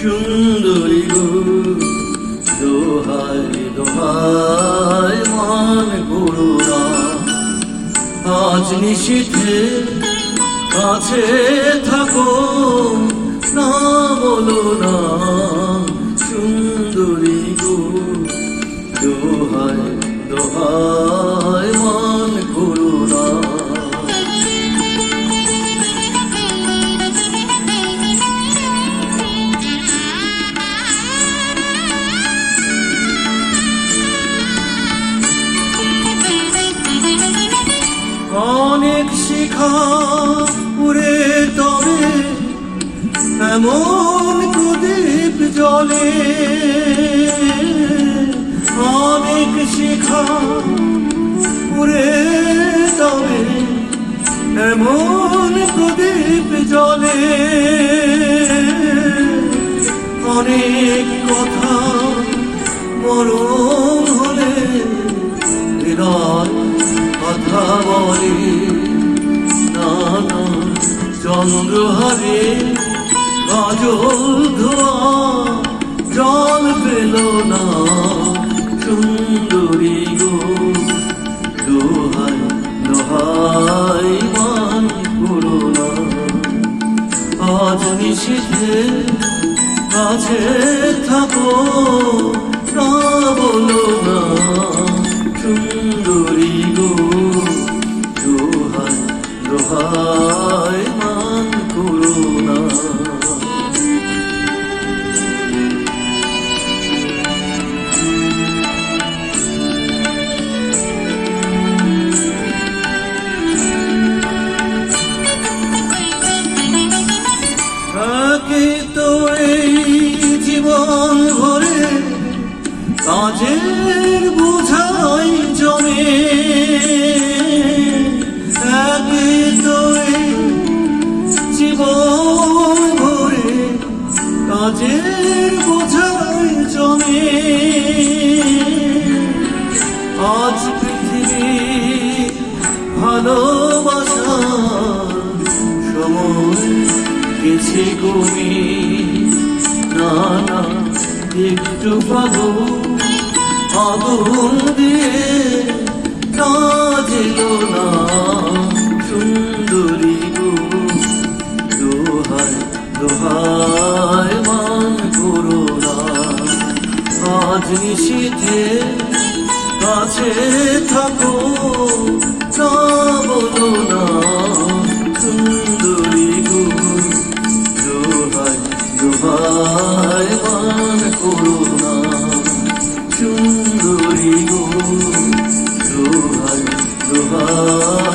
সুন্দরী গো, দোহাই দোহাই মান করুণা আজ নিশীথে কাছে থাকো, না বলো না, সুন্দরী গো, দোহাই দোহাই উড়ে তবে এমন প্রদীপ জলে অনেক শিখা উড়ে তবে এমন প্রদীপ জলে অনেক কথা মরণ চন্দ্রহারে কাজল ধোয়া, জল পেল না। সুন্দরী গো, দোহাই দোহাই মান করুণা। আজ নিষিদ্ধে কাছে থাকো না বলো না। কাজের বোঝাই জমে। থাকে তো এই জীবন ভরে কাজের বোঝাই জমে। আজ পৃথিবী ভালোবাসা সময় গেছে কমে না না, একটু পাগো আগুন দিয়ে কাজিল না সুন্দরী গো। দোহাই দোহাই মান করো না। আজ নিশীথে কাছে থাকো, না না Oh.